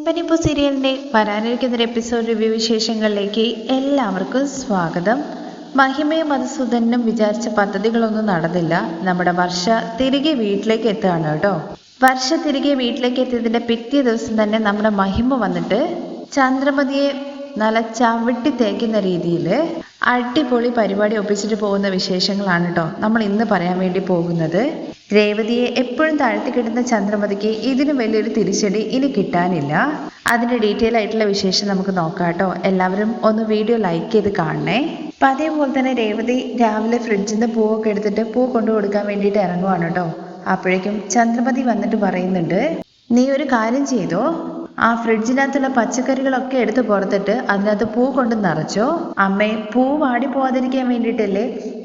പൊമ്പനിപ്പു സീരിയലിന്റെ വരാനിരിക്കുന്ന episode review വിശേഷങ്ങളിലേക്ക് എല്ലാവർക്കും സ്വാഗതം. മഹിമയും മധുസൂദനും വിചാരിച്ച പദ്ധതികളൊന്നും നടന്നില്ല. നമ്മുടെ വർഷ തിരികെ വീട്ടിലേക്ക് എത്തുകയാണ് കേട്ടോ. വർഷ തിരികെ വീട്ടിലേക്ക് എത്തിയതിന്റെ പിറ്റേ ദിവസം തന്നെ നമ്മുടെ മഹിമ വന്നിട്ട് ചന്ദ്രമതിയെ നല്ല ചവിട്ടി തേക്കുന്ന രീതിയിൽ അടിപൊളി പരിപാടി ഒപ്പിച്ചിട്ട് പോകുന്ന വിശേഷങ്ങളാണ് കേട്ടോ നമ്മൾ ഇന്ന് പറയാൻ വേണ്ടി പോകുന്നത്. രേവതിയെ എപ്പോഴും താഴ്ത്തി കിട്ടുന്ന ചന്ദ്രമതിക്ക് ഇതിനു വലിയൊരു തിരിച്ചടി ഇനി കിട്ടാനില്ല. അതിന്റെ ഡീറ്റെയിൽ ആയിട്ടുള്ള വിശേഷം നമുക്ക് നോക്കാം കേട്ടോ എല്ലാവരും ഒന്ന് വീഡിയോ ലൈക്ക് ചെയ്ത് കാണണേ. അപ്പം അതേപോലെ തന്നെ രേവതി രാവിലെ ഫ്രിഡ്ജിൽ നിന്ന് പൂവൊക്കെ എടുത്തിട്ട് പൂ കൊണ്ടു കൊടുക്കാൻ വേണ്ടിയിട്ട് ഇറങ്ങുവാണ് കേട്ടോ അപ്പോഴേക്കും ചന്ദ്രമതി വന്നിട്ട് പറയുന്നുണ്ട് നീ ഒരു കാര്യം ചെയ്തോ? ആ ഫ്രിഡ്ജിനകത്തുള്ള പച്ചക്കറികളൊക്കെ എടുത്ത് പുറത്തിട്ട് അതിനകത്ത് പൂ കൊണ്ട് നിറച്ചോ? അമ്മേ പൂ വാടി പോവാതിരിക്കാൻ വേണ്ടിയിട്ടല്ലേ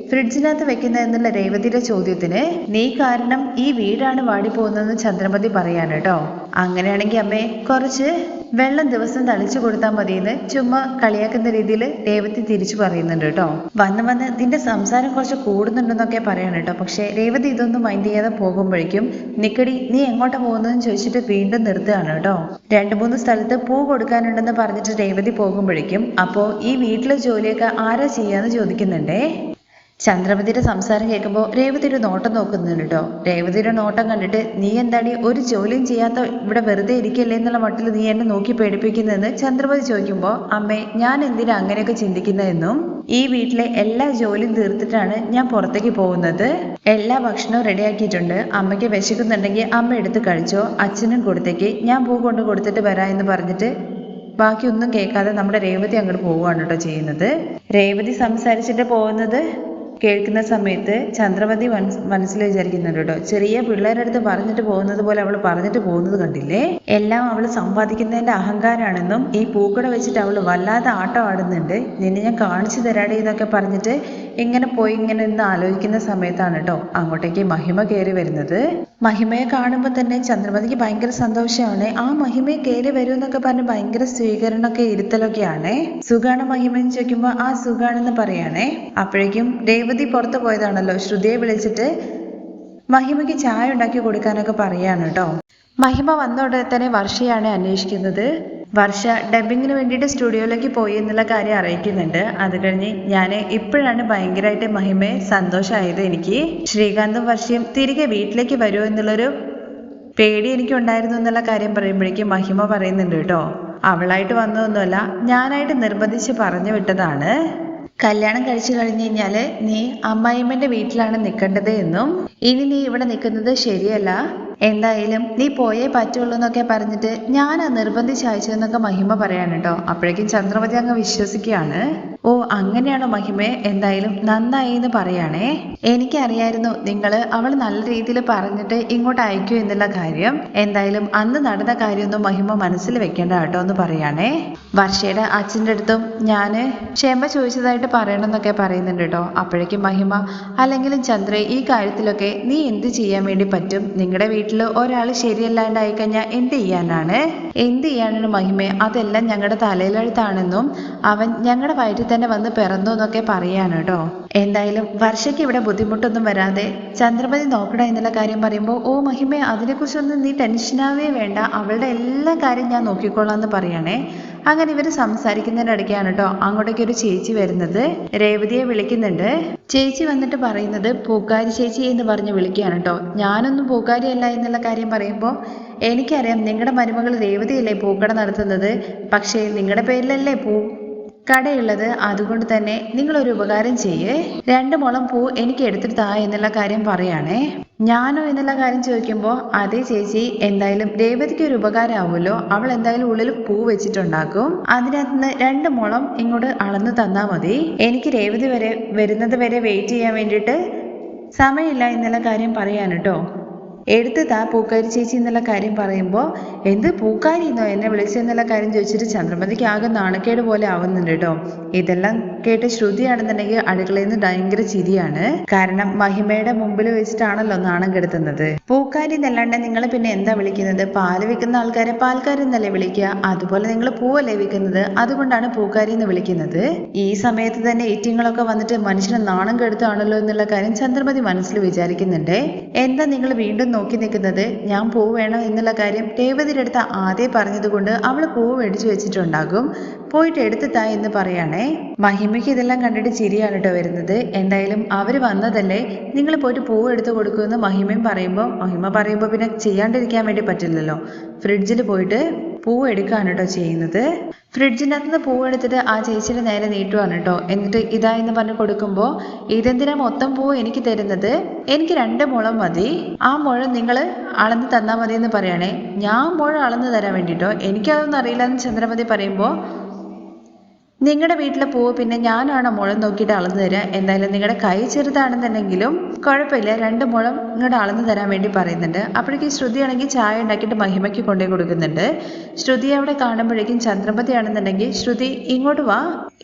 ഫ്രിഡ്ജിനകത്ത് വെക്കുന്ന എന്നുള്ള രേവതിയുടെ ചോദ്യത്തിന് നീ കാരണം ഈ വീടാണ് വാടി പോകുന്നതെന്ന് ചന്ദ്രമതി പറയാണ് കേട്ടോ. അങ്ങനെയാണെങ്കിൽ അമ്മേ കുറച്ച് വെള്ളം ദിവസം തളിച്ചു കൊടുത്താൽ മതിയെന്ന് ചുമ്മാ കളിയാക്കുന്ന രീതിയിൽ രേവതി തിരിച്ചു പറയുന്നുണ്ട് കേട്ടോ. വന്ന് വന്ന് നിന്റെ സംസാരം കുറച്ച് കൂടുന്നുണ്ടെന്നൊക്കെ പറയാണ് കേട്ടോ. പക്ഷേ രേവതി ഇതൊന്നും മൈൻഡ് ചെയ്യാതെ പോകുമ്പോഴേക്കും നിക്കടി നീ എങ്ങോട്ടാ പോകുന്നതെന്ന് ചോദിച്ചിട്ട് വീണ്ടും നിർത്തുകയാണ് കേട്ടോ. രണ്ട് മൂന്ന് സ്ഥലത്ത് പൂ കൊടുക്കാനുണ്ടെന്ന് പറഞ്ഞിട്ട് രേവതി പോകുമ്പോഴേക്കും അപ്പോ ഈ വീട്ടിലെ ജോലിയൊക്കെ ആരാ ചെയ്യാന്ന് ചോദിക്കുന്നുണ്ടേ? ചന്ദ്രമതിയുടെ സംസാരം കേൾക്കുമ്പോൾ രേവതിയുടെ നോട്ടം നോക്കുന്നുണ്ടോ രേവതിയുടെ നോട്ടം കണ്ടിട്ട് നീ എന്താടി ഒരു ജോലിയും ചെയ്യാത്ത ഇവിടെ വെറുതെ ഇരിക്കല്ലേ എന്നുള്ള മട്ടിൽ നീ എന്നെ നോക്കി പേടിപ്പിക്കുന്നതെന്ന് ചന്ദ്രമതി ചോദിക്കുമ്പോൾ അമ്മേ ഞാൻ എന്തിനാ അങ്ങനെയൊക്കെ ചിന്തിക്കുന്നതെന്നും ഈ വീട്ടിലെ എല്ലാ ജോലിയും തീർത്തിട്ടാണ് ഞാൻ പുറത്തേക്ക് പോകുന്നത്. എല്ലാ ഭക്ഷണവും റെഡിയാക്കിയിട്ടുണ്ട്. അമ്മയ്ക്ക് വിശക്കുന്നുണ്ടെങ്കിൽ അമ്മ എടുത്ത് കഴിച്ചോ അച്ഛനും കൊടുത്തേക്ക്. ഞാൻ പൂ കൊണ്ട് കൊടുത്തിട്ട് വരാം എന്ന് പറഞ്ഞിട്ട് ബാക്കിയൊന്നും കേൾക്കാതെ നമ്മുടെ രേവതി അങ്ങോട്ട് പോവുകയാണ് കേട്ടോ ചെയ്യുന്നത്. രേവതി സംസാരിച്ചിട്ട് പോകുന്നത് കേൾക്കുന്ന സമയത്ത് ചന്ദ്രമതി മനസ് മനസ്സിൽ വിചാരിക്കുന്നുണ്ട് കേട്ടോ. ചെറിയ പിള്ളേരുടെ അടുത്ത് പറഞ്ഞിട്ട് പോകുന്നത് പോലെ അവൾ പറഞ്ഞിട്ട് പോകുന്നത് കണ്ടില്ലേ? എല്ലാം അവൾ സമ്പാദിക്കുന്നതിന്റെ അഹങ്കാരാണെന്നും ഈ പൂക്കട വെച്ചിട്ട് അവൾ വല്ലാതെ ആട്ടം ആടുന്നുണ്ട്. നിന്നെ ഞാൻ കാണിച്ചു തരാടേ എന്നൊക്കെ പറഞ്ഞിട്ട് ഇങ്ങനെ പോയി ഇങ്ങനെ നിന്ന് ആലോചിക്കുന്ന സമയത്താണ് കേട്ടോ അങ്ങോട്ടേക്ക് മഹിമ കയറി വരുന്നത്. മഹിമയെ കാണുമ്പോൾ തന്നെ ചന്ദ്രമതിക്ക് ഭയങ്കര സന്തോഷമാണ്. ആ മഹിമയെ കയറി വരൂ എന്നൊക്കെ പറഞ്ഞ് ഭയങ്കര സ്വീകരണമൊക്കെ ഇരുത്തലൊക്കെയാണ്. സുഖാണ് മഹിമ എന്ന് ചോദിക്കുമ്പോൾ ആ സുഖാണെന്ന് പറയാണേ. അപ്പോഴേക്കും രേവതി പുറത്തു പോയതാണല്ലോ ശ്രുതിയെ വിളിച്ചിട്ട് മഹിമയ്ക്ക് ചായ ഉണ്ടാക്കി കൊടുക്കാനൊക്കെ പറയാണ് കേട്ടോ മഹിമ വന്ന ഉടനെ തന്നെ വർഷയാണ് അന്വേഷിക്കുന്നത്. വർഷ ഡബിങ്ങിന് വേണ്ടിയിട്ട് സ്റ്റുഡിയോയിലേക്ക് പോയി എന്നുള്ള കാര്യം അറിയിക്കുന്നുണ്ട്. അത് കഴിഞ്ഞ് ഞാൻ ഇപ്പോഴാണ് ഭയങ്കരമായിട്ട് മഹിമയെ സന്തോഷമായത് എനിക്ക്. ശ്രീകാന്തും വർഷയും തിരികെ വീട്ടിലേക്ക് വരുമോ എന്നുള്ളൊരു പേടി എനിക്കുണ്ടായിരുന്നു എന്നുള്ള കാര്യം പറയുമ്പോഴേക്കും മഹിമ പറയുന്നുണ്ട് കേട്ടോ. അവളായിട്ട് വന്നതൊന്നുമല്ല ഞാനായിട്ട് നിർബന്ധിച്ച് പറഞ്ഞു വിട്ടതാണ്. കല്യാണം കഴിച്ചു കഴിഞ്ഞു കഴിഞ്ഞാൽ നീ അമ്മായിമ്മന്റെ വീട്ടിലാണ് നിൽക്കേണ്ടത് എന്നും. ഇനി നീ ഇവിടെ നിൽക്കുന്നത് ശരിയല്ല. എന്തായാലും നീ പോയേ പറ്റുള്ളൂ എന്നൊക്കെ പറഞ്ഞിട്ട് ഞാൻ നിർബന്ധിച്ച് അയച്ചതെന്നൊക്കെ മഹിമ പറയാൻ കേട്ടോ. അപ്പോഴേക്കും ചന്ദ്രമതി അങ്ങ് വിശ്വസിക്കുകയാണ്. ഓ അങ്ങനെയാണോ മഹിമേ? എന്തായാലും നന്നായി എന്ന് പറയാണേ. എനിക്കറിയായിരുന്നു നിങ്ങൾ അവൾ നല്ല രീതിയിൽ പറഞ്ഞിട്ട് ഇങ്ങോട്ട് അയക്കൂ എന്നുള്ള കാര്യം. എന്തായാലും അന്ന് നടന്ന കാര്യമൊന്നും മഹിമ മനസ്സിൽ വെക്കേണ്ട കേട്ടോ എന്ന് പറയാണേ. വർഷയുടെ അച്ഛന്റെ അടുത്തും ഞാൻ ക്ഷമ ചോദിച്ചതായിട്ട് പറയണമെന്നൊക്കെ പറയുന്നുണ്ട് കേട്ടോ. അപ്പോഴേക്കും മഹിമ അല്ലെങ്കിലും ചന്ദ്ര ഈ കാര്യത്തിലൊക്കെ നീ എന്ത് ചെയ്യാൻ വേണ്ടി പറ്റും? നിങ്ങളുടെ ഒരാൾ ശരിയല്ലാണ്ടായി കഴിഞ്ഞാൽ എന്ത് ചെയ്യാനാണ്? എന്ത് ചെയ്യാനാണ് മഹിമേ? അതെല്ലാം ഞങ്ങളുടെ തലയിലെഴുത്താണെന്നും അവൻ ഞങ്ങളുടെ വയറ്റിൽ തന്നെ വന്ന് പിറന്നു എന്നൊക്കെ പറയാണ് കേട്ടോ എന്തായാലും വർഷയ്ക്ക് ഇവിടെ ബുദ്ധിമുട്ടൊന്നും വരാതെ ചന്ദ്രമതി നോക്കണം എന്നുള്ള കാര്യം പറയുമ്പോൾ ഓ മഹിമേ അതിനെക്കുറിച്ചൊന്നും നീ ടെൻഷനാവേ വേണ്ട. അവളുടെ എല്ലാ കാര്യം ഞാൻ നോക്കിക്കോളാം എന്ന് പറയണേ. അങ്ങനെ ഇവർ സംസാരിക്കുന്നതിനിടയ്ക്കാണ് കേട്ടോ അങ്ങോട്ടേക്ക് ഒരു ചേച്ചി വരുന്നത്. രേവതിയെ വിളിക്കുന്നുണ്ട്. ചേച്ചി വന്നിട്ട് പറയുന്നത് പൂക്കാരി ചേച്ചി എന്ന് പറഞ്ഞ് വിളിക്കുകയാണ് കേട്ടോ ഞാനൊന്നും പൂക്കാരിയല്ല എന്നുള്ള കാര്യം പറയുമ്പോൾ എനിക്കറിയാം നിങ്ങളുടെ മരുമകൾ രേവതിയല്ലേ പൂക്കട നടത്തുന്നത്. പക്ഷേ നിങ്ങളുടെ പേരിലല്ലേ പൂ കടയുള്ളത്. അതുകൊണ്ട് തന്നെ നിങ്ങളൊരു ഉപകാരം ചെയ്യേ. രണ്ട് മുളം പൂ എനിക്ക് എടുത്തിട്ട് താ എന്നുള്ള കാര്യം പറയാണേ. ഞാനോ എന്നുള്ള കാര്യം ചോദിക്കുമ്പോൾ അതേ ചേച്ചി എന്തായാലും രേവതിക്ക് ഒരു ഉപകാരമാവുമല്ലോ. അവൾ എന്തായാലും ഉള്ളിൽ പൂ വെച്ചിട്ടുണ്ടാക്കും. അതിനകത്ത് നിന്ന് രണ്ട് മുളം ഇങ്ങോട്ട് അളന്ന് തന്നാൽ മതി. എനിക്ക് രേവതി വരെ വരുന്നത് വരെ വെയിറ്റ് ചെയ്യാൻ വേണ്ടിയിട്ട് സമയമില്ല എന്നുള്ള കാര്യം പറയാൻ എടുത്ത് താ പൂക്കാരി ചേച്ചി എന്നുള്ള കാര്യം പറയുമ്പോൾ എന്ത് പൂക്കാരി എന്നോ എന്നെ വിളിച്ചെന്നുള്ള കാര്യം ചോദിച്ചിട്ട് ചന്ദ്രമതിക്ക് ആകെ നാണക്കേട് പോലെ ആവുന്നുണ്ട് കേട്ടോ. ഇതെല്ലാം കേട്ട് ശ്രുതിയാണെന്നുണ്ടെങ്കിൽ അടുക്കളയിൽ നിന്ന് ഭയങ്കര ചിരിയാണ്. കാരണം മഹിമയുടെ മുമ്പിൽ വെച്ചിട്ടാണല്ലോ നാണം കെടുത്തുന്നത്. പൂക്കാരി എന്നല്ലാണ്ട് നിങ്ങൾ പിന്നെ എന്താ വിളിക്കുന്നത്? പാൽ വിൽക്കുന്ന ആൾക്കാരെ പാൽക്കാരെന്നല്ലേ വിളിക്കുക? അതുപോലെ നിങ്ങൾ പൂവല്ലേ വിൽക്കുന്നത്? അതുകൊണ്ടാണ് പൂക്കാരി എന്ന് വിളിക്കുന്നത്. ഈ സമയത്ത് തന്നെ ഈറ്റിങ്ങളൊക്കെ വന്നിട്ട് മനുഷ്യനെ നാണം കെടുത്താണല്ലോ എന്നുള്ള കാര്യം ചന്ദ്രമതി മനസ്സിൽ വിചാരിക്കുന്നുണ്ട്. എന്താ നിങ്ങൾ വീണ്ടും നോക്കി നിൽക്കുന്നത് ഞാൻ പൂ വേണം എന്നുള്ള കാര്യം രേവതിയുടെ അടുത്ത് ആദ്യം പറഞ്ഞതുകൊണ്ട് അവൾ പൂ മേടിച്ചു വെച്ചിട്ടുണ്ടാകും. പോയിട്ട് എടുത്തിട്ടാ എന്ന് പറയുകയാണേ മഹിമയ്ക്ക് ഇതെല്ലാം കണ്ടിട്ട് ചിരിയാണ് കേട്ടോ വരുന്നത്. എന്തായാലും അവർ വന്നതല്ലേ? നിങ്ങൾ പോയിട്ട് പൂ എടുത്ത് കൊടുക്കുമെന്ന് മഹിമയും പറയുമ്പോൾ മഹിമ പറയുമ്പോൾ പിന്നെ ചെയ്യാണ്ടിരിക്കാൻ വേണ്ടി പറ്റില്ലല്ലോ. ഫ്രിഡ്ജിൽ പോയിട്ട് പൂ എടുക്കുകയാണ് കേട്ടോ ചെയ്യുന്നത്. ഫ്രിഡ്ജിനകത്ത് നിന്ന് പൂവെടുത്തിട്ട് ആ ചേച്ചിയുടെ നേരെ നീട്ടുവാണ് കേട്ടോ എന്നിട്ട് ഇതാ എന്ന് പറഞ്ഞ് കൊടുക്കുമ്പോൾ ഇതെന്തിനാ മൊത്തം പൂവ് എനിക്ക് തരുന്നത്? എനിക്ക് രണ്ട് മുളം മതി. ആ മുഴം നിങ്ങൾ അളന്ന് തന്നാൽ മതി എന്ന് പറയണേ. ഞാൻ മുഴം അളന്ന് തരാൻ വേണ്ടിയിട്ടോ എനിക്കതൊന്നും അറിയില്ല എന്ന് ചന്ദ്രമതി പറയുമ്പോൾ നിങ്ങളുടെ വീട്ടിലെ പൂവ് പിന്നെ ഞാനാണോ മുഴം നോക്കിയിട്ട് അളന്നു തരിക എന്തായാലും നിങ്ങളുടെ കൈ ചെറുതാണെന്നുണ്ടെങ്കിലും കുഴപ്പമില്ല. രണ്ട് മുഴം ഇങ്ങോട്ട് അളന്നു തരാൻ വേണ്ടി പറയുന്നുണ്ട്. അപ്പോഴേക്കും ശ്രുതിയാണെങ്കിൽ ചായ ഉണ്ടാക്കിയിട്ട് മഹിമയ്ക്ക് കൊണ്ടുപോയി കൊടുക്കുന്നുണ്ട്. ശ്രുതി അവിടെ കാണുമ്പോഴേക്കും ചന്ദ്രമതി ആണെന്നുണ്ടെങ്കിൽ ശ്രുതി ഇങ്ങോട്ട് വാ.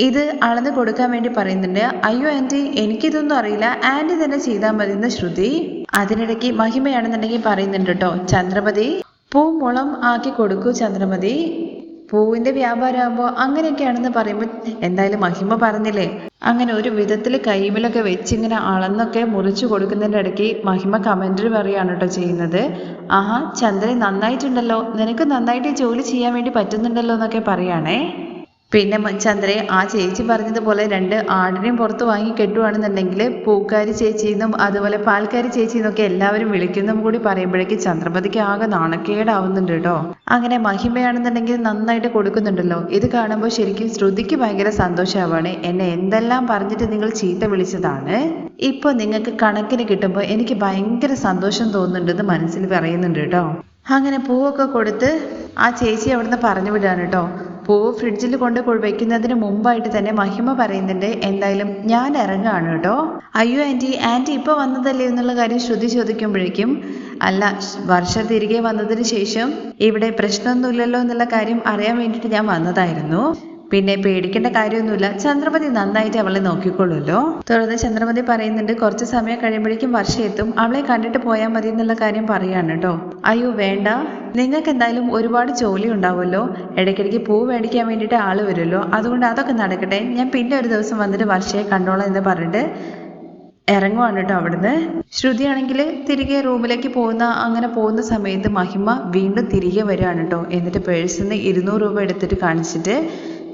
ഇത് അളന്ന് കൊടുക്കാൻ വേണ്ടി പറയുന്നുണ്ട്. അയ്യോ ആന്റി എനിക്കിതൊന്നും അറിയില്ല. ആന്റി തന്നെ ചെയ്താൽ മതി എന്ന് ശ്രുതി. അതിനിടയ്ക്ക് മഹിമയാണെന്നുണ്ടെങ്കിൽ പറയുന്നുണ്ട് കേട്ടോ ചന്ദ്രമതി പൂ മുളം ആക്കി കൊടുക്കൂ ചന്ദ്രമതി പൂവിന്റെ വ്യാപാരമാകുമ്പോൾ അങ്ങനെയൊക്കെയാണെന്ന് പറയുമ്പോൾ എന്തായാലും മഹിമ പറഞ്ഞില്ലേ? അങ്ങനെ ഒരു വിധത്തിൽ കൈമിലൊക്കെ വെച്ചിങ്ങനെ അളന്നൊക്കെ മുറിച്ചു കൊടുക്കുന്നതിന്റെ ഇടയ്ക്ക് മഹിമ കമന്റിൽ പറയുകയാണ് കേട്ടോ ചെയ്യുന്നത്. ആഹാ ചന്ദ്രൻ നന്നായിട്ടുണ്ടല്ലോ. നിനക്ക് നന്നായിട്ട് ജോലി ചെയ്യാൻ വേണ്ടി പറ്റുന്നുണ്ടല്ലോ എന്നൊക്കെ പറയുകയാണേ. പിന്നെ ചന്ദ്രയെ ആ ചേച്ചി പറഞ്ഞതുപോലെ രണ്ട് ആടിനെയും പുറത്ത് വാങ്ങി കെട്ടുവാണെന്നുണ്ടെങ്കിൽ പൂക്കാരി ചേച്ചിന്നും അതുപോലെ പാൽക്കാരി ചേച്ചിന്നൊക്കെ എല്ലാവരും വിളിക്കുന്നതും കൂടി പറയുമ്പോഴേക്ക് ചന്ദ്രപതിക്ക് ആകെ നാണക്കേടാവുന്നുണ്ട് കേട്ടോ. അങ്ങനെ മഹിമയാണെന്നുണ്ടെങ്കിൽ നന്നായിട്ട് കൊടുക്കുന്നുണ്ടല്ലോ. ഇത് കാണുമ്പോൾ ശരിക്കും ശ്രുതിക്ക് ഭയങ്കര സന്തോഷമാവാണ്. എന്നെ എന്തെല്ലാം പറഞ്ഞിട്ട് നിങ്ങൾ ചീത്ത വിളിച്ചതാണ്? ഇപ്പൊ നിങ്ങൾക്ക് കണക്കിന് കിട്ടുമ്പോൾ എനിക്ക് ഭയങ്കര സന്തോഷം തോന്നുന്നുണ്ടെന്ന് മനസ്സിൽ പറയുന്നുണ്ട് കേട്ടോ. അങ്ങനെ പൂവൊക്കെ കൊടുത്ത് ആ ചേച്ചി അവിടുന്ന് പറഞ്ഞു വിടാണ് കേട്ടോ. പൂവ് ഫ്രിഡ്ജിൽ കൊണ്ട് വെക്കുന്നതിന് മുമ്പായിട്ട് തന്നെ മഹിമ പറയുന്നുണ്ട് എന്തായാലും ഞാൻ ഇറങ്ങാണ് കേട്ടോ. അയ്യോ ആന്റി ആന്റി ഇപ്പോൾ വന്നതല്ലേ? എന്നുള്ള കാര്യം ശ്രുതി ചോദിക്കുമ്പോഴേക്കും അല്ല വർഷ തിരികെ വന്നതിന് ശേഷം ഇവിടെ പ്രശ്നമൊന്നുമില്ലല്ലോ എന്നുള്ള കാര്യം അറിയാൻ വേണ്ടിയിട്ട് ഞാൻ വന്നതായിരുന്നു. പിന്നെ പേടിക്കേണ്ട കാര്യമൊന്നുമില്ല ചന്ദ്രമതി നന്നായിട്ട് അവളെ നോക്കിക്കൊള്ളുമല്ലോ തുടർന്ന് ചന്ദ്രമതി പറയുന്നുണ്ട് കുറച്ച് സമയം കഴിയുമ്പോഴേക്കും വർഷം എത്തും അവളെ കണ്ടിട്ട് പോയാൽ മതി എന്നുള്ള കാര്യം പറയാണ് കേട്ടോ. അയ്യോ വേണ്ട നിങ്ങൾക്ക് എന്തായാലും ഒരുപാട് ജോലി ഉണ്ടാവുമല്ലോ. ഇടയ്ക്കിടയ്ക്ക് പൂ മേടിക്കാൻ വേണ്ടിയിട്ട് ആൾ വരുമല്ലോ. അതുകൊണ്ട് അതൊക്കെ നടക്കട്ടെ. ഞാൻ പിന്നെ ഒരു ദിവസം വന്നിട്ട് വർഷയെ കണ്ടോളാം എന്ന് പറഞ്ഞിട്ട് ഇറങ്ങുവാണ് കേട്ടോ അവിടുന്ന്. ശ്രുതിയാണെങ്കിൽ തിരികെ റൂമിലേക്ക് പോകുന്ന അങ്ങനെ പോകുന്ന സമയത്ത് മഹിമ വീണ്ടും തിരികെ വരികയാണ് കേട്ടോ. എന്നിട്ട് പേഴ്സിൽ നിന്ന് ഇരുന്നൂറ് രൂപ എടുത്തിട്ട് കാണിച്ചിട്ട്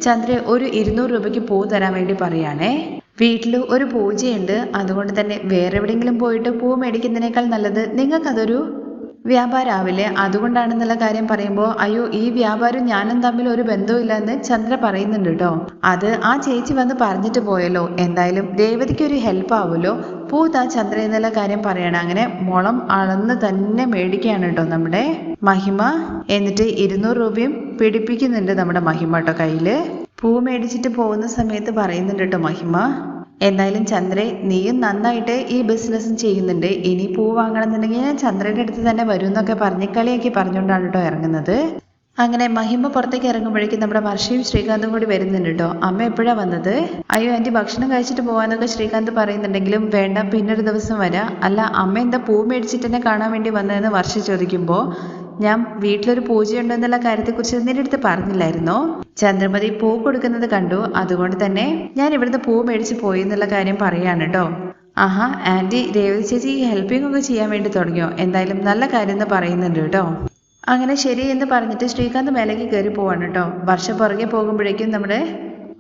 ചന്ദ്ര ഒരു ഇരുന്നൂറ് രൂപയ്ക്ക് പൂ തരാൻ വേണ്ടി പറയുകയാണേ. വീട്ടിൽ ഒരു പൂജയുണ്ട്. അതുകൊണ്ട് തന്നെ വേറെ എവിടെയെങ്കിലും പോയിട്ട് പൂ മേടിക്കുന്നതിനേക്കാൾ നല്ലത് നിങ്ങൾക്കതൊരു വ്യാപാരമാവില്ലേ അതുകൊണ്ടാണെന്നുള്ള കാര്യം പറയുമ്പോൾ അയ്യോ ഈ വ്യാപാരം ഞാനും തമ്മിൽ ഒരു ബന്ധവുമില്ല എന്ന് ചന്ദ്ര പറയുന്നുണ്ട് കേട്ടോ അത് ആ ചേച്ചി വന്ന് പറഞ്ഞിട്ട് പോയല്ലോ. എന്തായാലും രേവതിക്ക് ഒരു ഹെൽപ്പ് ആവുമല്ലോ. പൂ താ ചന്ദ്ര എന്നുള്ള കാര്യം പറയണം. അങ്ങനെ മുളം അളന്ന് തന്നെ മേടിക്കുകയാണ് കേട്ടോ നമ്മുടെ മഹിമ. എന്നിട്ട് ഇരുന്നൂറ് രൂപയും പിടിപ്പിക്കുന്നുണ്ട് നമ്മുടെ മഹിമ കേട്ടോ കയ്യിൽ. പൂ മേടിച്ചിട്ട് പോകുന്ന സമയത്ത് പറയുന്നുണ്ട് കേട്ടോ മഹിമ. എന്തായാലും ചന്ദ്രെ നീയും നന്നായിട്ട് ഈ ബിസിനസ്സും ചെയ്യുന്നുണ്ട്. ഇനി പൂ വാങ്ങണമെന്നുണ്ടെങ്കിൽ ഞാൻ ചന്ദ്രയുടെ അടുത്ത് തന്നെ വരും എന്നൊക്കെ പറഞ്ഞ് കളിയാക്കി പറഞ്ഞുകൊണ്ടാണ് കേട്ടോ ഇറങ്ങുന്നത്. അങ്ങനെ മഹിമ പുറത്തേക്ക് ഇറങ്ങുമ്പോഴേക്കും നമ്മുടെ വർഷയും ശ്രീകാന്തും കൂടി വരുന്നുണ്ട് കേട്ടോ. അമ്മ എപ്പോഴാ വന്നത്? അയ്യോ ആന്റി ഭക്ഷണം കഴിച്ചിട്ട് പോവാന്നൊക്കെ ശ്രീകാന്ത് പറയുന്നുണ്ടെങ്കിലും വേണ്ട പിന്നൊരു ദിവസം വരാം. അല്ല അമ്മ എന്താ പൂ മേടിച്ചിട്ട് എന്നെ കാണാൻ വേണ്ടി വന്നതെന്ന് വർഷ ചോദിക്കുമ്പോൾ ഞാൻ വീട്ടിലൊരു പൂജയുണ്ടെന്നുള്ള കാര്യത്തെക്കുറിച്ച് നിന്റെ അടുത്ത് പറഞ്ഞില്ലായിരുന്നോ? ചന്ദ്രമതി പൂ കൊടുക്കുന്നത് കണ്ടു. അതുകൊണ്ട് തന്നെ ഞാൻ ഇവിടുന്ന് പൂ മേടിച്ച് പോയി എന്നുള്ള കാര്യം പറയാണ് കേട്ടോ ആഹാ ആന്റി രേവതി ചേച്ചി ഹെൽപ്പിംഗ് ഒക്കെ ചെയ്യാൻ വേണ്ടി തുടങ്ങിയോ? എന്തായാലും നല്ല കാര്യം എന്ന് പറയുന്നുണ്ട് കേട്ടോ അങ്ങനെ ശരി എന്ന് പറഞ്ഞിട്ട് ശ്രീകാന്ത് മേലേക്ക് കയറി പോവാണ് കേട്ടോ വർഷം പുറകെ പോകുമ്പോഴേക്കും നമ്മുടെ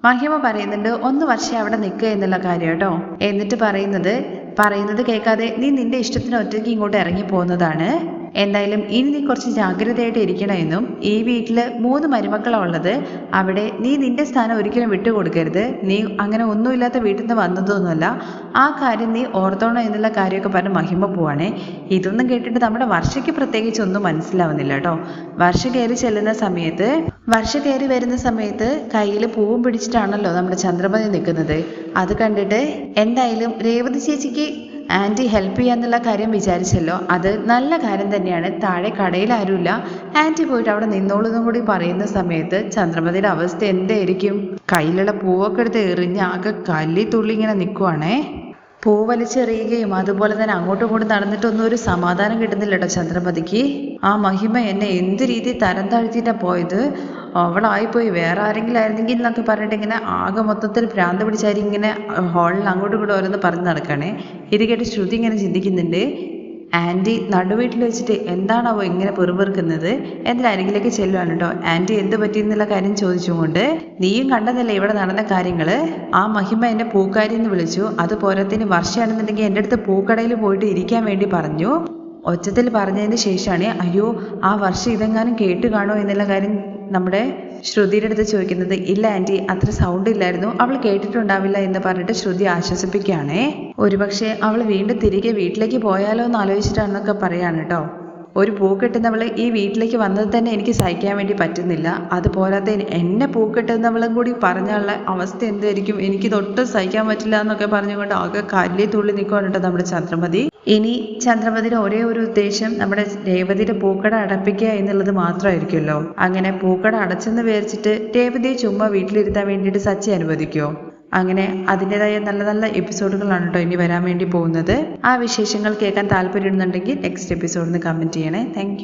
മഹിമ പറയുന്നുണ്ട് ഒന്ന് വർഷം അവിടെ നിൽക്കുക എന്നുള്ള കാര്യം കേട്ടോ എന്നിട്ട് പറയുന്നത് പറയുന്നത് കേൾക്കാതെ നീ നിന്റെ ഇഷ്ടത്തിന് ഒറ്റയ്ക്ക് ഇങ്ങോട്ട് ഇറങ്ങി പോകുന്നതാണ് എന്തായാലും ഇനി നീ കുറച്ച് ജാഗ്രതയായിട്ട് ഇരിക്കണമെന്നും ഈ വീട്ടിൽ മൂന്ന് മരുമക്കളാണ് ഉള്ളത്. അവിടെ നീ നിന്റെ സ്ഥാനം ഒരിക്കലും വിട്ടുകൊടുക്കരുത്. നീ അങ്ങനെ ഒന്നുമില്ലാത്ത വീട്ടിൽ നിന്ന് വന്നതൊന്നുമല്ല. ആ കാര്യം നീ ഓർത്തോണം എന്നുള്ള കാര്യമൊക്കെ പറഞ്ഞ് മഹിമ പോവാണേ. ഇതൊന്നും കേട്ടിട്ട് നമ്മുടെ വർഷയ്ക്ക് പ്രത്യേകിച്ച് ഒന്നും മനസ്സിലാവുന്നില്ല കേട്ടോ. വർഷ കയറി ചെല്ലുന്ന സമയത്ത് വർഷ കയറി വരുന്ന സമയത്ത് കയ്യിൽ പൂവും പിടിച്ചിട്ടാണല്ലോ നമ്മുടെ ചന്ദ്രമതി നിൽക്കുന്നത്. അത് കണ്ടിട്ട് എന്തായാലും രേവതി ചേച്ചിക്ക് ആന്റി ഹെൽപ്പ് ചെയ്യാന്നുള്ള കാര്യം വിചാരിച്ചല്ലോ. അത് നല്ല കാര്യം തന്നെയാണ്. താഴെ കടയിൽ ആരുമില്ല. ആന്റി പോയിട്ട് അവിടെ നിന്നോളൂന്നും കൂടി പറയുന്ന സമയത്ത് ചന്ദ്രമതിയുടെ അവസ്ഥ എന്തായിരിക്കും? കയ്യിലുള്ള പൂവൊക്കെ എടുത്ത് എറിഞ്ഞ് ആകെ കല്ലി തുള്ളി ഇങ്ങനെ നിൽക്കുവാണേ പൂ വലിച്ചെറിയുകയും അതുപോലെ തന്നെ അങ്ങോട്ടും ഇങ്ങോട്ടും നടന്നിട്ടൊന്നും ഒരു സമാധാനം കിട്ടുന്നില്ല കേട്ടോ ചന്ദ്രമതിക്ക്. ആ മഹിമ എന്നെ എന്ത് രീതി തരം താഴ്ത്തിയിട്ടാണ് പോയത്? അവളായിപ്പോയി. വേറെ ആരെങ്കിലും ആയിരുന്നെങ്കിൽ എന്നൊക്കെ പറഞ്ഞിട്ട് ഇങ്ങനെ ആകെ മൊത്തത്തിൽ ഭ്രാന്ത് പിടിച്ചായിരിക്കും ഇങ്ങനെ ഹാളിൽ അങ്ങോട്ടും ഇങ്ങോട്ടും ഓരോന്ന് പറഞ്ഞ് നടക്കണേ. ഇത് കേട്ട് ശ്രുതി ഇങ്ങനെ ചിന്തിക്കുന്നുണ്ട്. ആന്റി നടുവീട്ടിൽ വെച്ചിട്ട് എന്താണാവോ ഇങ്ങനെ പെറുപെറുക്കുന്നത്? എന്തിനാ അരികിലേക്ക് ചെല്ലുവാണ് കേട്ടോ ആന്റി എന്ത് പറ്റിയെന്നുള്ള കാര്യം ചോദിച്ചുകൊണ്ട് നീയും കണ്ടതല്ലേ ഇവിടെ നടന്ന കാര്യങ്ങൾ ആ മഹിമ എന്നെ പൂക്കാരി എന്ന് വിളിച്ചു. അത് പോരാത്തിന് വർഷയാണെന്നുണ്ടെങ്കിൽ എന്റെ അടുത്ത് പൂക്കടയിൽ പോയിട്ട് ഇരിക്കാൻ വേണ്ടി പറഞ്ഞു. ഒച്ചത്തിൽ പറഞ്ഞതിന് ശേഷമാണ് അയ്യോ ആ വർഷം ഇതെങ്ങാനും കേട്ട് കാണോ എന്നുള്ള കാര്യം നമ്മുടെ ശ്രുതിയുടെ അടുത്ത് ചോദിക്കുന്നത് ഇല്ല ആന്റി അത്ര സൗണ്ട് ഇല്ലായിരുന്നു. അവൾ കേട്ടിട്ടുണ്ടാവില്ല എന്ന് പറഞ്ഞിട്ട് ശ്രുതി ആശ്വസിപ്പിക്കുകയാണേ. ഒരുപക്ഷെ അവൾ വീണ്ടും തിരികെ വീട്ടിലേക്ക് പോയാലോ എന്ന് ആലോചിച്ചിട്ടാണെന്നൊക്കെ പറയാണ് കേട്ടോ. ഒരു പൂ കെട്ടുന്നവൾ ഈ വീട്ടിലേക്ക് വന്നത് തന്നെ എനിക്ക് സഹിക്കാൻ വേണ്ടി പറ്റുന്നില്ല. അതുപോലത്തെ എന്നെ പൂ കെട്ടുന്നവളും കൂടി പറഞ്ഞുള്ള അവസ്ഥ എന്തായിരിക്കും? എനിക്ക് തൊട്ടും സഹിക്കാൻ പറ്റില്ല എന്നൊക്കെ പറഞ്ഞുകൊണ്ട് ആകെ കല്ലി തുള്ളി നിൽക്കുകയാണ് നമ്മുടെ ചന്ദ്രമതി. ഇനി ചന്ദ്രമതിയുടെ ഒരേ ഒരു ഉദ്ദേശം നമ്മുടെ രേവതിയുടെ പൂക്കട അടപ്പിക്കുക എന്നുള്ളത് മാത്രമായിരിക്കുമല്ലോ. അങ്ങനെ പൂക്കട അടച്ചെന്ന് വിചാരിച്ചിട്ട് രേവതിയെ ചുമ്മാ വീട്ടിലിരുത്താൻ വേണ്ടിയിട്ട് സച്ചി അനുവദിക്കുമോ അങ്ങനെ അതിന്റെതായ നല്ല നല്ല എപ്പിസോഡുകളാണ് കേട്ടോ ഇനി വരാൻ വേണ്ടി പോകുന്നത്. ആ വിശേഷങ്ങൾ കേൾക്കാൻ താല്പര്യമുണ്ടെന്നുണ്ടെങ്കിൽ നെക്സ്റ്റ് എപ്പിസോഡിൽ നിന്ന് കമന്റ് ചെയ്യണേ. താങ്ക്